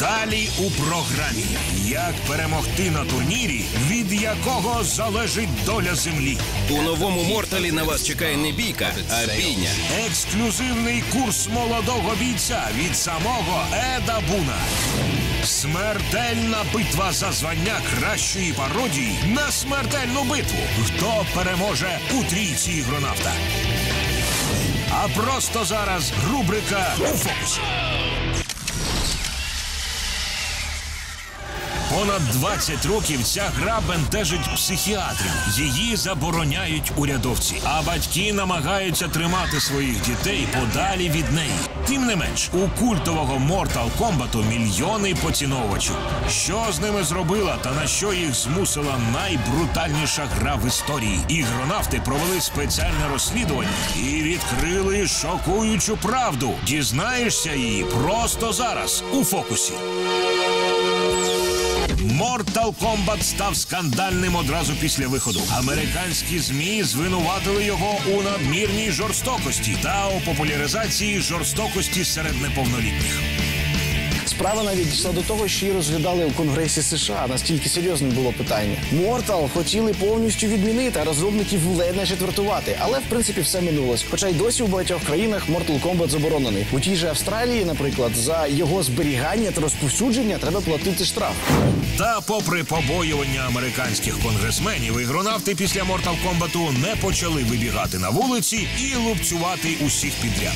Далі у програмі як перемогти на турнірі, від якого залежить доля землі. У новому Морталі на вас чекає не бійка, а бійня. Ексклюзивний курс молодого бійця від самого Еда Буна. Смертельна битва за звання кращої пародії на смертельну битву. Хто переможе у трійці ігронавта? А просто зараз рубрика у фокусі. Понад 20 років ця гра бентежить психіатрів. Її забороняють урядовці, а батьки намагаються тримати своїх дітей подалі від неї. Тим не менш, у культового Mortal Kombat мільйони поціновувачів. Що з ними зробила та на що їх змусила найбрутальніша гра в історії? Ігронавти провели спеціальне розслідування і відкрили шокуючу правду. Дізнаєшся її просто зараз у фокусі. Mortal Kombat став скандальним одразу після виходу. Американські змі звинуватили його у надмірній жорстокості та у популяризації жорстокості серед неповнолітніх. Справа навіть дійшла до того, що її розглядали у Конгресі США. Настільки серйозним було питання. Мортал хотіли повністю відмінити, а розробників ледь не четвертувати. Але в принципі все минулось. Хоча й досі у багатьох країнах Mortal Kombat заборонений. У тій же Австралії, наприклад, за його зберігання та розповсюдження треба платити штраф. Та, попри побоювання американських конгресменів, ігронавти після Mortal Kombat не почали вибігати на вулиці і лупцювати усіх підряд.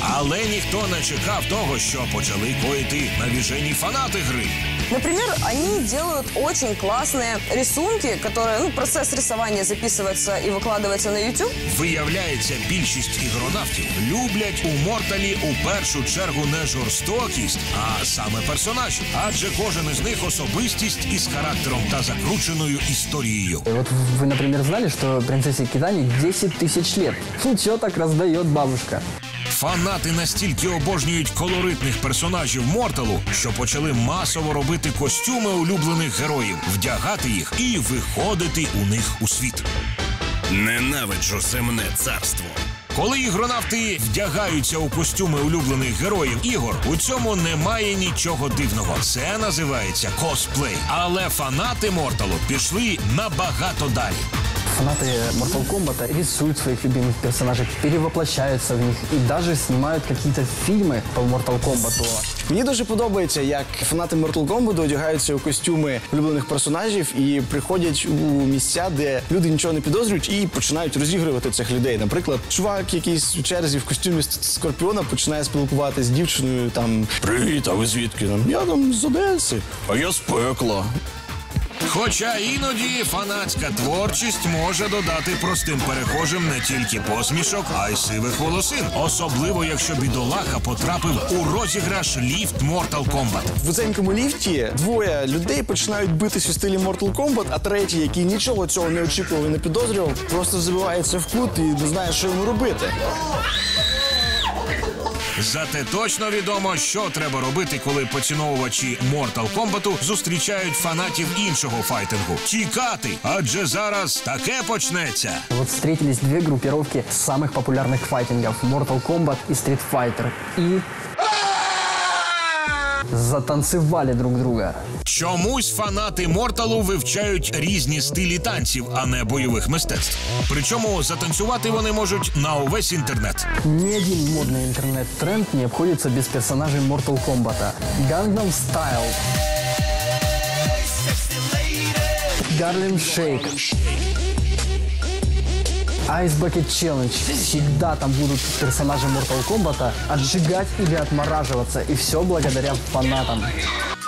Але ніхто не чекав того, що почали коїти навіжені фанати гри. Например, они делают очень классные рисунки, которые, ну, процесс рисования записывается и выкладывается на YouTube. Виявляється, більшість ігронавтів люблять у Морталі у першу чергу не жорстокість, а саме персонажів. Адже кожен із них особистість із характером та закрученою історією. Вот вы, например, знали, что принцессе Китани 10 тысяч лет. Ничего так раздает бабушка. Фанати настільки обожнюють колоритних персонажів Морталу, що почали масово робити костюми улюблених героїв, вдягати їх і виходити у них у світ. Ненавиджу земне царство. Коли ігронавти вдягаються у костюми улюблених героїв ігор, у цьому немає нічого дивного. Це називається косплей. Але фанати Морталу пішли набагато далі. Фанаты Mortal Kombat рисуют своих любимых персонажей, перевоплощаются в них и даже снимают какие-то фильмы по Mortal Kombat. Мені дуже подобається, як фанати Mortal Kombat одягаються у костюми улюблених персонажів і приходять у місця, де люди нічого не підозрюють, і починають розігрувати цих людей. Наприклад, чувак, якийсь у черзі в костюмі скорпіона починає спілкуватися з дівчиною. Там привіт, а ви звідки? Там я там з Одеси, а я з пекла. Хоча іноді фанатська творчість може додати простим перехожим не тільки посмішок, а й сивих волосин, особливо якщо бідолаха потрапив у розіграш ліфт Mortal Kombat. В вузенькому ліфті двоє людей починають битись у стилі Mortal Kombat, а третій, який нічого цього не очікував і не підозрював, просто забивається в кут і не знає, що йому робити. Зате точно відомо, що треба робити, коли поціновувачі Mortal Kombat зустрічають фанатів іншого файтингу. Тікати, адже зараз таке почнеться. Вот встретились две группировки самых популярных файтингов Mortal Kombat и Street Fighter. И затанцевали друг друга. Чомусь фанати Морталу вивчають різні стилі танців, а не бойових мистецтв. Причому затанцювати вони можуть на увесь інтернет. Ни один модный интернет-тренд не обходится без персонажей Mortal Kombat. Gangnam Style. Harlem Shake. Ice Bucket Challenge. Всегда там будут персонажи Mortal Kombat отжигать или отмораживаться. И все благодаря фанатам.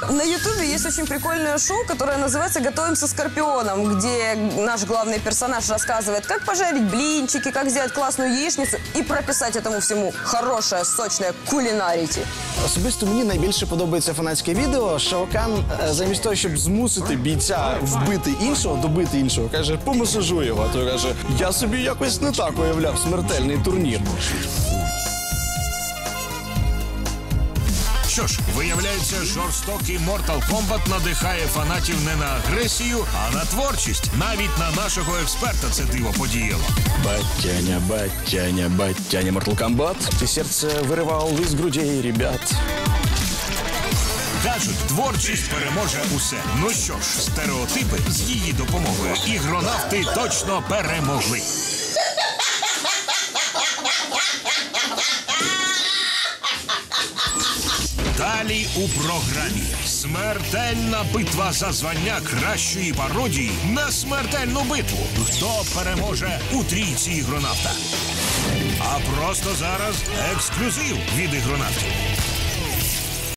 На Ютубе есть очень прикольное шоу, которое называется «Готовимся с Скорпионом», где наш главный персонаж рассказывает, как пожарить блинчики, как сделать классную яичницу и прописать этому всему хорошее, сочное кулинарити. Особисто мені найбільше подобається фанатське відео. Шаокан е, замість того, щоб змусити бійця вбити іншого, добити іншого, каже, помасажуй його. А той каже, я собі якось не так уявляв смертельний турнір. Що ж, виявляється, жорстокий Mortal Kombat надихає фанатів не на агресію, а на творчість. Навіть на нашого експерта це диво подіяло. Батяня, батяня, батяня, Mortal Kombat. Ты сердце вырывал из грудей ребят. Кажуть, творчість переможе усе. Ну що ж, стереотипи з її допомогою ігронавти точно перемогли. Далі у програмі смертельна битва за звання кращої пародії на смертельну битву. Хто переможе у трійці ігронавта? А просто зараз ексклюзив від ігронавтів.